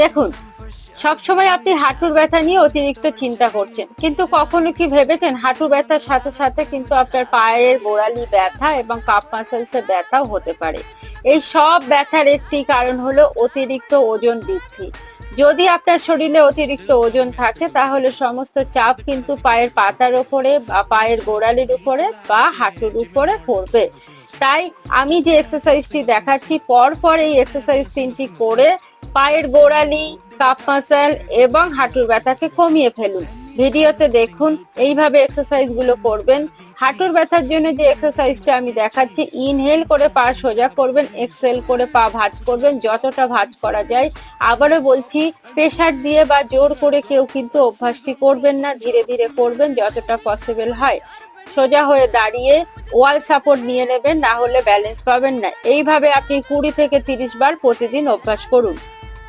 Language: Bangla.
দেখুন, সবসময় আপনি হাঁটুর ব্যথা নিয়ে অতিরিক্ত চিন্তা করছেন, কিন্তু কখনো কি ভেবেছেন হাঁটু ব্যথার সাথে সাথে কিন্তু আপনার পায়ের গোড়ালি ব্যথা এবং কাপ মাসেলসে ব্যথাও হতে পারে? এই সব ব্যথার একটি কারণ হলো অতিরিক্ত ওজন বৃদ্ধি। যদি আপনার শরীরে অতিরিক্ত ওজন থাকে, তাহলে সমস্ত চাপ কিন্তু পায়ের পাতার উপরে বা পায়ের গোড়ালির উপরে বা হাঁটুর উপরে পড়বে। তাই আমি যে এক্সারসাইজটি দেখাচ্ছি পর পর এই এক্সারসাইজ তিনটি করে পায়ের গোড়ালি কাপ মাসেল এবং হাঁটুর ব্যথাকে কমিয়ে ফেলুন। ভিডিওতে দেখুন এইভাবে এক্সারসাইজগুলো করবেন। হাঁটুর ব্যথার জন্য যে এক্সারসাইজটা আমি দেখাচ্ছি ইনহেল করে পা সোজা করবেন এক্সেল করে পা ভাঁজ করবেন, যতটা ভাঁজ করা যায়। আবারও বলছি প্রেশার দিয়ে বা জোর করে কেউ কিন্তু অভ্যাসটি করবেন না, ধীরে ধীরে করবেন যতটা পসিবল হয়। সোজা হয়ে দাঁড়িয়ে ওয়াল সাপোর্ট নিয়ে নেবেন, না হলে ব্যালেন্স পাবেন না। এইভাবে আপনি কুড়ি থেকে তিরিশ বার প্রতিদিন অভ্যাস করুন।